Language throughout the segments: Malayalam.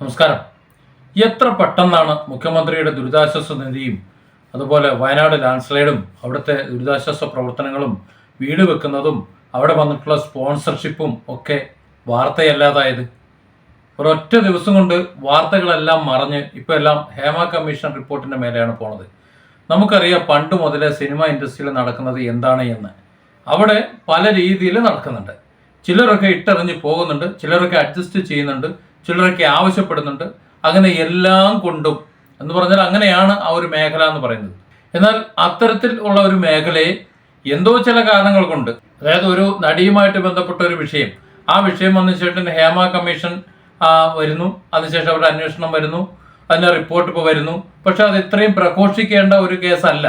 നമസ്കാരം. എത്ര പെട്ടെന്നാണ് മുഖ്യമന്ത്രിയുടെ ദുരിതാശ്വാസ നിധിയും അതുപോലെ വയനാട് ലാൻഡ്സ്ലൈഡും അവിടുത്തെ ദുരിതാശ്വാസ പ്രവർത്തനങ്ങളും വീട് വെക്കുന്നതും അവിടെ വന്നിട്ടുള്ള സ്പോൺസർഷിപ്പും ഒക്കെ വാർത്തയല്ലാതായത്? ഒരൊറ്റ ദിവസം കൊണ്ട് വാർത്തകളെല്ലാം മറഞ്ഞ് ഇപ്പോൾ എല്ലാം ഹേമ കമ്മീഷൻ റിപ്പോർട്ടിന്റെ മേലെയാണ് പോണത്. നമുക്കറിയാം പണ്ട് മുതലേ സിനിമ ഇൻഡസ്ട്രിയിൽ നടക്കുന്നത് എന്താണ് എന്ന്. അവിടെ പല രീതിയിൽ നടക്കുന്നുണ്ട്. ചിലരൊക്കെ ഇട്ടെറിഞ്ഞ് പോകുന്നുണ്ട് ചിലരൊക്കെ അഡ്ജസ്റ്റ് ചെയ്യുന്നുണ്ട് ചിലരൊക്കെ ആവശ്യപ്പെടുന്നുണ്ട്. അങ്ങനെ എല്ലാം കൊണ്ടും എന്ന് പറഞ്ഞാൽ അങ്ങനെയാണ് ആ ഒരു മേഖല എന്ന് പറയുന്നത്. എന്നാൽ അത്തരത്തിൽ ഉള്ള ഒരു മേഖലയെ എന്തോ ചില കാരണങ്ങൾ കൊണ്ട് അതായത് ഒരു നടിയുമായിട്ട് ബന്ധപ്പെട്ട ഒരു വിഷയം ആ വിഷയം വന്ന ശേഷം ഹേമ കമ്മീഷൻ വരുന്നു. അതിനുശേഷം അവരുടെ അന്വേഷണം വരുന്നു. അതിന്റെ റിപ്പോർട്ട് ഇപ്പോൾ വരുന്നു. പക്ഷെ അത് ഇത്രയും പ്രഘോഷിക്കേണ്ട ഒരു കേസല്ല.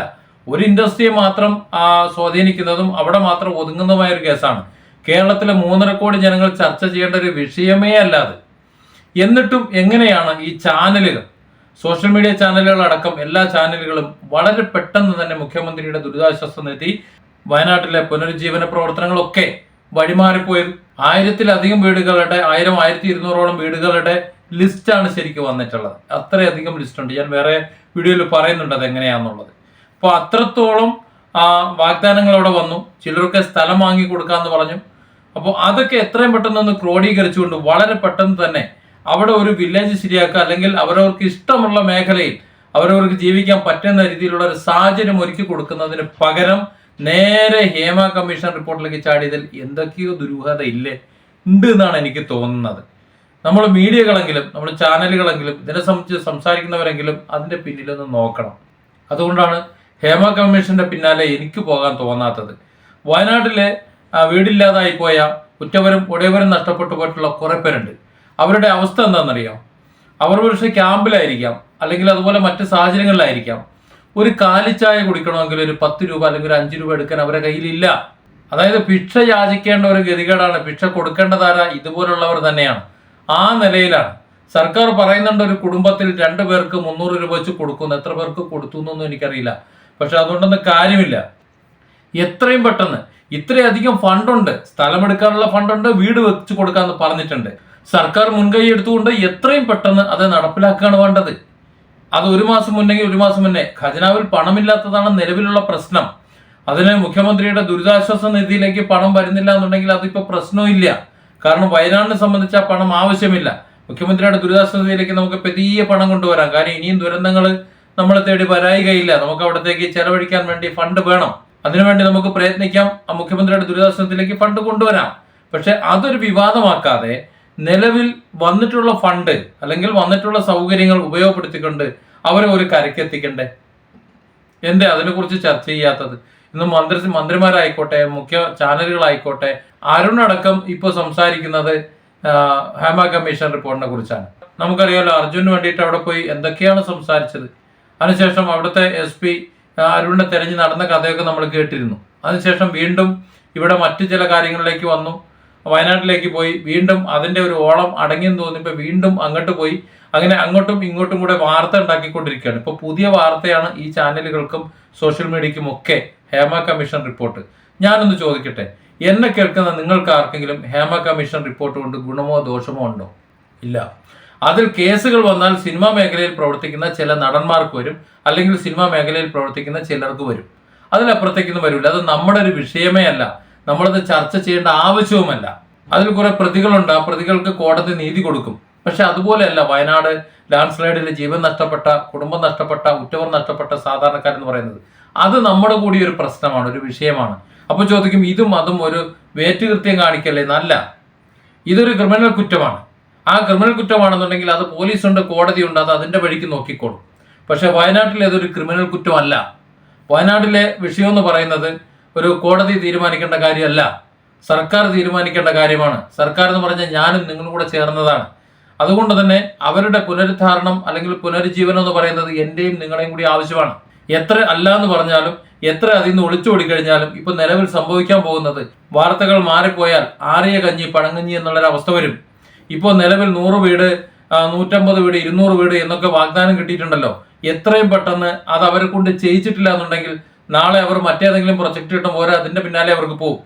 ഒരു ഇൻഡസ്ട്രിയെ മാത്രം സ്വാധീനിക്കുന്നതും അവിടെ മാത്രം ഒതുങ്ങുന്നതുമായ ഒരു കേസാണ്. കേരളത്തിലെ മൂന്നര കോടി ജനങ്ങൾ ചർച്ച ചെയ്യേണ്ട ഒരു വിഷയമേ അല്ലാതെ എന്നിട്ടും എങ്ങനെയാണ് ഈ ചാനലുകൾ? സോഷ്യൽ മീഡിയ ചാനലുകൾ അടക്കം എല്ലാ ചാനലുകളും വളരെ പെട്ടെന്ന് തന്നെ മുഖ്യമന്ത്രിയുടെ ദുരിതാശ്വാസ നിധി വയനാട്ടിലെ പുനരുജ്ജീവന പ്രവർത്തനങ്ങളൊക്കെ വഴിമാറിപ്പോയത് ആയിരത്തിലധികം വീടുകളുടെ ആയിരം ആയിരത്തി ഇരുന്നൂറോളം വീടുകളുടെ ലിസ്റ്റാണ് ശരിക്കും വന്നിട്ടുള്ളത്. അത്രയധികം ലിസ്റ്റ് ഉണ്ട് ഞാൻ വേറെ വീഡിയോയിൽ പറയുന്നുണ്ട് അത് എങ്ങനെയാണെന്നുള്ളത് അപ്പോൾ അത്രത്തോളം വാഗ്ദാനങ്ങൾ അവിടെ വന്നു. ചിലർക്ക് സ്ഥലം വാങ്ങി കൊടുക്കാമെന്ന് പറഞ്ഞു. അപ്പോൾ അതൊക്കെ എത്രയും പെട്ടെന്ന് ഒന്ന് ക്രോഡീകരിച്ചുകൊണ്ട് വളരെ പെട്ടെന്ന് തന്നെ അവിടെ ഒരു വില്ലേജ് ശരിയാക്കുക അല്ലെങ്കിൽ അവരവർക്ക് ഇഷ്ടമുള്ള മേഖലയിൽ അവരവർക്ക് ജീവിക്കാൻ പറ്റുന്ന രീതിയിലുള്ള ഒരു സാഹചര്യം ഒരുക്കി കൊടുക്കുന്നതിന് പകരം നേരെ ഹേമ കമ്മീഷൻ റിപ്പോർട്ടിലേക്ക് ചാടിയതിൽ എന്തൊക്കെയോ ദുരൂഹത ഇല്ലേ? ഉണ്ട് എന്നാണ് എനിക്ക് തോന്നുന്നത്. നമ്മൾ മീഡിയകളെങ്കിലും നമ്മൾ ചാനലുകളെങ്കിലും ഇതിനെ സംബന്ധിച്ച് സംസാരിക്കുന്നവരെങ്കിലും അതിന്റെ പിന്നിലൊന്ന് നോക്കണം. അതുകൊണ്ടാണ് ഹേമ കമ്മീഷന്റെ പിന്നാലെ എനിക്ക് പോകാൻ തോന്നാത്തത്. വയനാട്ടിലെ വീടില്ലാതായി പോയ ഉറ്റവരും ഉടയവരും നഷ്ടപ്പെട്ടു പോയിട്ടുള്ള കുറെ പേരുണ്ട്. അവരുടെ അവസ്ഥ എന്താണെന്നറിയാം? അവർ പക്ഷേ ക്യാമ്പിലായിരിക്കാം അല്ലെങ്കിൽ അതുപോലെ മറ്റ് സാഹചര്യങ്ങളിലായിരിക്കാം. ഒരു കാലിച്ചായ കുടിക്കണമെങ്കിൽ ഒരു പത്ത് രൂപ അല്ലെങ്കിൽ ഒരു അഞ്ച് രൂപ എടുക്കാൻ അവരുടെ കയ്യിലില്ല. അതായത് ഭിക്ഷ യാചിക്കേണ്ട ഒരു ഗതികേടാണ്. ഭിക്ഷ കൊടുക്കേണ്ടതാര? ഇതുപോലുള്ളവർ തന്നെയാണ്. ആ നിലയിലാണ്. സർക്കാർ പറയുന്നുണ്ട് ഒരു കുടുംബത്തിൽ രണ്ടു പേർക്ക് മുന്നൂറ് രൂപ വെച്ച് കൊടുക്കുന്നു. എത്ര പേർക്ക് കൊടുത്തു എന്നൊന്നും എനിക്കറിയില്ല. പക്ഷെ അതുകൊണ്ടൊന്നും കാര്യമില്ല. എത്രയും പെട്ടെന്ന് ഇത്രയധികം ഫണ്ടുണ്ട്. സ്ഥലമെടുക്കാനുള്ള ഫണ്ടുണ്ട് വീട് വെച്ച് കൊടുക്കാന്ന് പറഞ്ഞിട്ടുണ്ട്. സർക്കാർ മുൻകൈ എടുത്തുകൊണ്ട് എത്രയും പെട്ടെന്ന് അത് നടപ്പിലാക്കുകയാണ് വേണ്ടത്. അത് ഒരു മാസം മുന്നെങ്കിൽ ഒരു മാസം മുന്നേ. ഖജനാവിൽ പണമില്ലാത്തതാണ് നിലവിലുള്ള പ്രശ്നം. അതിന് മുഖ്യമന്ത്രിയുടെ ദുരിതാശ്വാസ നിധിയിലേക്ക് പണം വരുന്നില്ല എന്നുണ്ടെങ്കിൽ അതിപ്പോ പ്രശ്നമില്ല കാരണം വയനാടിനെ സംബന്ധിച്ച് ആ പണം ആവശ്യമില്ല. മുഖ്യമന്ത്രിയുടെ ദുരിതാശ്വാസ നിധിയിലേക്ക് നമുക്ക് പെരിയ പണം കൊണ്ടുവരാം. കാരണം ഇനിയും ദുരന്തങ്ങൾ നമ്മൾ തേടി വരായികയില്ല നമുക്ക് അവിടത്തേക്ക് ചെലവഴിക്കാൻ വേണ്ടി ഫണ്ട് വേണം. അതിനുവേണ്ടി നമുക്ക് പ്രയത്നിക്കാം. ആ മുഖ്യമന്ത്രിയുടെ ദുരിതാശ്വാസത്തിലേക്ക് ഫണ്ട് കൊണ്ടുവരാം. പക്ഷെ അതൊരു വിവാദമാക്കാതെ നിലവിൽ വന്നിട്ടുള്ള ഫണ്ട് അല്ലെങ്കിൽ വന്നിട്ടുള്ള സൗകര്യങ്ങൾ ഉപയോഗപ്പെടുത്തിക്കൊണ്ട് അവരെ ഒരു കരക്കെത്തിക്കണ്ടേ എന്തേ അതിനെക്കുറിച്ച് ചർച്ച ചെയ്യാത്തത്? ഇന്ന് മന്ത്രി മന്ത്രിമാരായിക്കോട്ടെ മുഖ്യ ചാനലുകളായിക്കോട്ടെ അരുൺ അടക്കം ഇപ്പോൾ സംസാരിക്കുന്നത് ഹേമ കമ്മീഷൻ റിപ്പോർട്ടിനെ കുറിച്ചാണ്. നമുക്കറിയാലോ അർജുന് വേണ്ടിയിട്ട് അവിടെ പോയി എന്തൊക്കെയാണ് സംസാരിച്ചത്? അതിനുശേഷം അവിടുത്തെ എസ് പി അരുണിനെ തെരഞ്ഞു നടന്ന കഥയൊക്കെ നമ്മൾ കേട്ടിരുന്നു. അതിനുശേഷം വീണ്ടും ഇവിടെ മറ്റു ചില കാര്യങ്ങളിലേക്ക് വന്നു. വയനാട്ടിലേക്ക് പോയി. വീണ്ടും അതിന്റെ ഒരു ഓളം അടങ്ങിയെന്ന് തോന്നിയപ്പോൾ വീണ്ടും അങ്ങോട്ട് പോയി. അങ്ങനെ അങ്ങോട്ടും ഇങ്ങോട്ടും കൂടെ വാർത്ത ഉണ്ടാക്കിക്കൊണ്ടിരിക്കുകയാണ്. ഇപ്പോൾ പുതിയ വാർത്തയാണ് ഈ ചാനലുകൾക്കും സോഷ്യൽ മീഡിയക്കും ഒക്കെ ഹേമ കമ്മീഷൻ റിപ്പോർട്ട്. ഞാനൊന്ന് ചോദിക്കട്ടെ എന്നെ കേൾക്കുന്ന നിങ്ങൾക്ക് ആർക്കെങ്കിലും ഹേമ കമ്മീഷൻ റിപ്പോർട്ട് കൊണ്ട് ഗുണമോ ദോഷമോ ഉണ്ടോ? ഇല്ല. അതിൽ കേസുകൾ വന്നാൽ സിനിമാ മേഖലയിൽ പ്രവർത്തിക്കുന്ന ചില നടന്മാർക്ക് വരും അല്ലെങ്കിൽ സിനിമാ മേഖലയിൽ പ്രവർത്തിക്കുന്ന ചിലർക്ക് വരും. അതിലപ്പുറത്തേക്കൊന്നും വരില്ല അത് നമ്മുടെ ഒരു വിഷയമേ അല്ല. നമ്മളത് ചർച്ച ചെയ്യേണ്ട ആവശ്യവുമല്ല. അതിൽ കുറെ പ്രതികളുണ്ട്. ആ പ്രതികൾക്ക് കോടതി നീതി കൊടുക്കും. പക്ഷെ അതുപോലെയല്ല വയനാട് ലാൻഡ് സ്ലൈഡിൽ ജീവൻ നഷ്ടപ്പെട്ട കുടുംബം നഷ്ടപ്പെട്ട ഉറ്റവർ നഷ്ടപ്പെട്ട സാധാരണക്കാരെന്ന് പറയുന്നത്. അത് നമ്മുടെ കൂടി ഒരു പ്രശ്നമാണ് ഒരു വിഷയമാണ്. അപ്പോൾ ചോദിക്കും ഇതും അതും ഒരു വേറ്റുകൃത്യം കാണിക്കല്ലേ? നല്ല. ഇതൊരു ക്രിമിനൽ കുറ്റമാണ്. ആ ക്രിമിനൽ കുറ്റമാണെന്നുണ്ടെങ്കിൽ അത് പോലീസുണ്ട് കോടതിയുണ്ട് അത് അതിന്റെ വഴിക്ക് നോക്കിക്കോളും. പക്ഷേ വയനാട്ടിലെ അതൊരു ക്രിമിനൽ കുറ്റമല്ല. വയനാട്ടിലെ വിഷയം എന്ന് പറയുന്നത് ഒരു കോടതി തീരുമാനിക്കേണ്ട കാര്യമല്ല. സർക്കാർ തീരുമാനിക്കേണ്ട കാര്യമാണ്. സർക്കാർ എന്ന് പറഞ്ഞാൽ ഞാനും നിങ്ങളും കൂടെ ചേർന്നതാണ്. അതുകൊണ്ട് തന്നെ അവരുടെ പുനരുദ്ധാരണം അല്ലെങ്കിൽ പുനരുജ്ജീവനം എന്ന് പറയുന്നത് എന്റെയും നിങ്ങളെയും കൂടി ആവശ്യമാണ്. എത്ര അല്ല എന്ന് പറഞ്ഞാലും എത്ര അതിൽ നിന്ന് ഒളിച്ചോടി കഴിഞ്ഞാലും ഇപ്പൊ നിലവിൽ സംഭവിക്കാൻ പോകുന്നത് വാർത്തകൾ മാറിപ്പോയാൽ ആറിയ കഞ്ഞി പഴങ്കഞ്ഞി എന്നുള്ളൊരു അവസ്ഥ വരും. ഇപ്പോൾ നിലവിൽ നൂറ് വീട് നൂറ്റമ്പത് വീട് ഇരുന്നൂറ് വീട് എന്നൊക്കെ വാഗ്ദാനം കിട്ടിയിട്ടുണ്ടല്ലോ. എത്രയും പെട്ടെന്ന് അത് അവരെ കൊണ്ട് ചെയ്യിച്ചിട്ടില്ല എന്നുണ്ടെങ്കിൽ നാളെ അവർ മറ്റേതെങ്കിലും പ്രൊജക്ട് കിട്ടും പോരാ അതിന്റെ പിന്നാലെ അവർക്ക് പോകും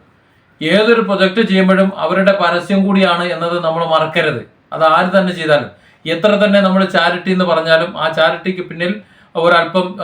ഏതൊരു പ്രൊജക്ട് ചെയ്യുമ്പോഴും അവരുടെ പരസ്യം കൂടിയാണ് എന്നത് നമ്മൾ മറക്കരുത്. അത് ആര് തന്നെ ചെയ്താലും. എത്ര തന്നെ നമ്മൾ ചാരിറ്റി എന്ന് പറഞ്ഞാലും ആ ചാരിറ്റിക്ക് പിന്നിൽ ഒരല്പം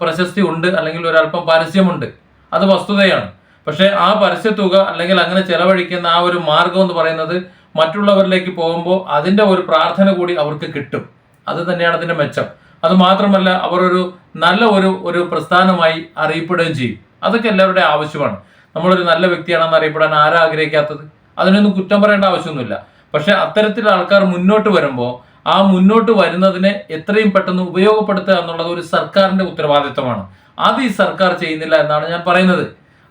പ്രശസ്തി ഉണ്ട് അല്ലെങ്കിൽ ഒരല്പം പരസ്യമുണ്ട്. അത് വസ്തുതയാണ്. പക്ഷേ ആ പരസ്യ തുക അല്ലെങ്കിൽ അങ്ങനെ ചെലവഴിക്കുന്ന ആ ഒരു മാർഗം എന്ന് പറയുന്നത് മറ്റുള്ളവരിലേക്ക് പോകുമ്പോൾ അതിന്റെ ഒരു പ്രാർത്ഥന കൂടി അവർക്ക് കിട്ടും. അത് തന്നെയാണ് അതിന്റെ മെച്ചം. അത് മാത്രമല്ല അവർ ഒരു നല്ല ഒരു ഒരു പ്രസ്ഥാനമായി അറിയപ്പെടുകയും ചെയ്യും. അതൊക്കെ എല്ലാവരുടെയും ആവശ്യമാണ്. നമ്മളൊരു നല്ല വ്യക്തിയാണെന്ന് അറിയപ്പെടാൻ ആരാ ആഗ്രഹിക്കാത്തത്? അതിനൊന്നും കുറ്റം പറയേണ്ട ആവശ്യമൊന്നുമില്ല. പക്ഷെ അത്തരത്തിൽ ആൾക്കാർ മുന്നോട്ട് വരുമ്പോൾ ആ മുന്നോട്ട് വരുന്നതിനെ എത്രയും പെട്ടെന്ന് ഉപയോഗപ്പെടുത്തുക എന്നുള്ളത് ഒരു സർക്കാരിന്റെ ഉത്തരവാദിത്തമാണ് അത് ഈ സർക്കാർ ചെയ്യുന്നില്ല എന്നാണ് ഞാൻ പറയുന്നത്.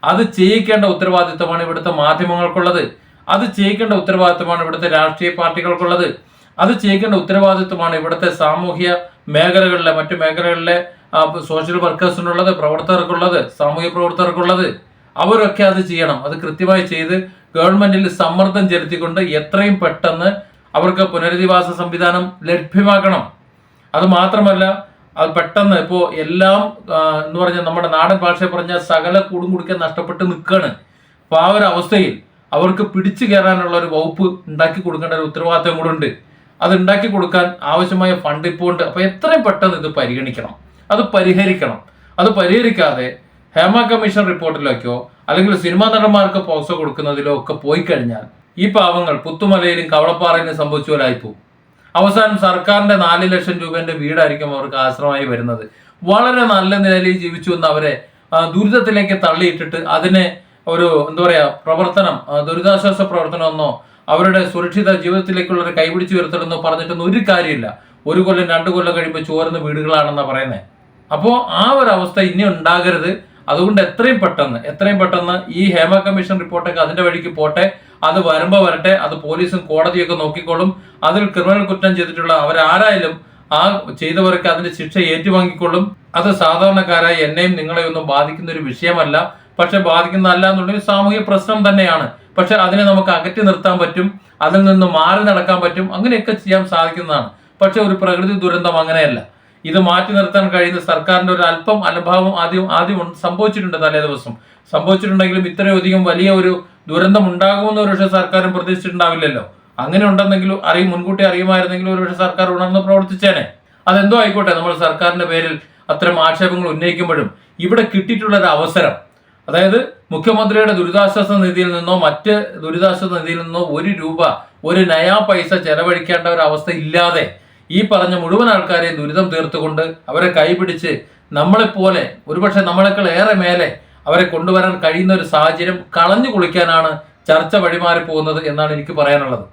അത് ചെയ്യിക്കേണ്ട ഉത്തരവാദിത്തമാണ് ഇവിടുത്തെ മാധ്യമങ്ങൾക്കുള്ളത്. അത് ചെയ്യിക്കേണ്ട ഉത്തരവാദിത്തമാണ് ഇവിടുത്തെ രാഷ്ട്രീയ പാർട്ടികൾക്കുള്ളത്. അത് ചെയ്യിക്കേണ്ട ഉത്തരവാദിത്വമാണ് ഇവിടുത്തെ സാമൂഹ്യ മേഖലകളിലെ മറ്റു മേഖലകളിലെ സോഷ്യൽ വർക്കേഴ്സിനുള്ളത് പ്രവർത്തകർക്കുള്ളത് സാമൂഹ്യ പ്രവർത്തകർക്കുള്ളത് അവരൊക്കെ അത് ചെയ്യണം. അത് കൃത്യമായി ചെയ്ത് ഗവൺമെന്റിൽ സമ്മർദ്ദം ചെലുത്തിക്കൊണ്ട് എത്രയും പെട്ടെന്ന് അവർക്ക് പുനരധിവാസ സംവിധാനം ലഭ്യമാക്കണം. അത് മാത്രമല്ല അത് പെട്ടെന്ന് ഇപ്പോൾ എല്ലാം എന്ന് പറഞ്ഞാൽ നമ്മുടെ നാടൻ ഭാഷയെ പറഞ്ഞ സകല കൂടും കുടിക്കാൻ നഷ്ടപ്പെട്ട് നിൽക്കുകയാണ് അപ്പോൾ ആ ഒരു അവസ്ഥയിൽ അവർക്ക് പിടിച്ചു കയറാനുള്ള ഒരു വകുപ്പ് ഉണ്ടാക്കി കൊടുക്കേണ്ട ഒരു ഉത്തരവാദിത്തം കൂടെ ഉണ്ട്. അത് ഉണ്ടാക്കി കൊടുക്കാൻ ആവശ്യമായ ഫണ്ട് ഇപ്പോൾ ഉണ്ട്. അപ്പോൾ എത്രയും പെട്ടെന്ന് ഇത് പരിഗണിക്കണം. അത് പരിഹരിക്കണം. അത് പരിഹരിക്കാതെ ഹേമ കമ്മീഷൻ റിപ്പോർട്ടിലേക്കോ അല്ലെങ്കിൽ സിനിമാ നടന്മാർക്ക് പോക്സോ കൊടുക്കുന്നതിലോ ഒക്കെ പോയി കഴിഞ്ഞാൽ ഈ പാവങ്ങൾ പുത്തുമലയിലും കവളപ്പാറയിലും സംഭവിച്ച ആയിപ്പോവും അവസാനം സർക്കാരിന്റെ നാല് ലക്ഷം രൂപന്റെ വീടായിരിക്കും അവർക്ക് ആശ്രമമായി വരുന്നത്. വളരെ നല്ല നിലയിൽ ജീവിച്ചു എന്ന് അവരെ ദുരിതത്തിലേക്ക് തള്ളിയിട്ടിട്ട് അതിനെ ഒരു എന്താ പറയുക പ്രവർത്തനം ദുരിതാശ്വാസ പ്രവർത്തനമെന്നോ അവരുടെ സുരക്ഷിത ജീവിതത്തിലേക്കുള്ള ഒരു കൈപിടിച്ചു വരുത്തലെന്നോ പറഞ്ഞിട്ടൊന്നും ഒരു കാര്യമില്ല. ഒരു കൊല്ലം രണ്ട് കൊല്ലം കഴിയുമ്പോൾ ചോരുന്ന വീടുകളാണെന്നാണ് പറയുന്നത് അപ്പോൾ ആ ഒരു അവസ്ഥ ഇനി ഉണ്ടാകരുത്. അതുകൊണ്ട് എത്രയും പെട്ടെന്ന് എത്രയും പെട്ടെന്ന് ഈ ഹേമ കമ്മീഷൻ റിപ്പോർട്ടൊക്കെ അതിന്റെ വഴിക്ക് പോട്ടെ. അത് വരുമ്പോൾ വരട്ടെ. അത് പോലീസും കോടതിയൊക്കെ നോക്കിക്കോളും. അതിൽ ക്രിമിനൽ കുറ്റം ചെയ്തിട്ടുള്ള അവരാരായാലും ആ ചെയ്തവർക്ക് അതിന്റെ ശിക്ഷ ഏറ്റുവാങ്ങിക്കൊള്ളും. അത് സാധാരണക്കാരായ എന്നെയും നിങ്ങളെയൊന്നും ബാധിക്കുന്ന ഒരു വിഷയമല്ല. പക്ഷെ ബാധിക്കുന്നതല്ല എന്നുള്ളൊരു സാമൂഹിക പ്രശ്നം തന്നെയാണ്. പക്ഷെ അതിനെ നമുക്ക് അകറ്റി നിർത്താൻ പറ്റും അതിൽ നിന്ന് മാറി നടക്കാൻ പറ്റും അങ്ങനെയൊക്കെ ചെയ്യാൻ സാധിക്കുന്നതാണ്. പക്ഷെ ഒരു പ്രകൃതി ദുരന്തം അങ്ങനെയല്ല. ഇത് മാറ്റി നിർത്താൻ കഴിയുന്ന സർക്കാരിന്റെ ഒരു അല്പം അനുഭാവം ആദ്യം ആദ്യം സംഭവിച്ചിട്ടുണ്ട് തലേ ദിവസം. സംഭവിച്ചിട്ടുണ്ടെങ്കിലും ഇത്രയധികം വലിയ ഒരു ദുരന്തം ഉണ്ടാകുമെന്ന് ഒരുപക്ഷെ സർക്കാരും പ്രതീക്ഷിച്ചിട്ടുണ്ടാവില്ലല്ലോ. അങ്ങനെ ഉണ്ടെന്നെങ്കിലും അറിയും മുൻകൂട്ടി അറിയുമായിരുന്നെങ്കിലും ഒരുപക്ഷെ സർക്കാർ ഉണർന്ന് പ്രവർത്തിച്ചേനെ. അതെന്തോ ആയിക്കോട്ടെ നമ്മൾ സർക്കാരിന്റെ പേരിൽ അത്തരം ആക്ഷേപങ്ങൾ ഉന്നയിക്കുമ്പോഴും ഇവിടെ കിട്ടിയിട്ടുള്ള ഒരു അവസരം അതായത് മുഖ്യമന്ത്രിയുടെ ദുരിതാശ്വാസ നിധിയിൽ നിന്നോ മറ്റ് ദുരിതാശ്വാസ നിധിയിൽ നിന്നോ ഒരു രൂപ ഒരു നയാ പൈസ ചെലവഴിക്കേണ്ട ഒരു അവസ്ഥ ഇല്ലാതെ ഈ പറഞ്ഞ മുഴുവൻ ആൾക്കാരെയും ദുരിതം തീർത്തുകൊണ്ട് അവരെ കൈപിടിച്ച് നമ്മളെപ്പോലെ ഒരുപക്ഷെ നമ്മളെക്കാൾ ഏറെ മേലെ അവരെ കൊണ്ടുവരാൻ കഴിയുന്ന ഒരു സാഹചര്യം കളഞ്ഞു കുളിക്കാനാണ് ചർച്ച വഴിമാറി പോകുന്നത് എന്നാണ് എനിക്ക് പറയാനുള്ളത്.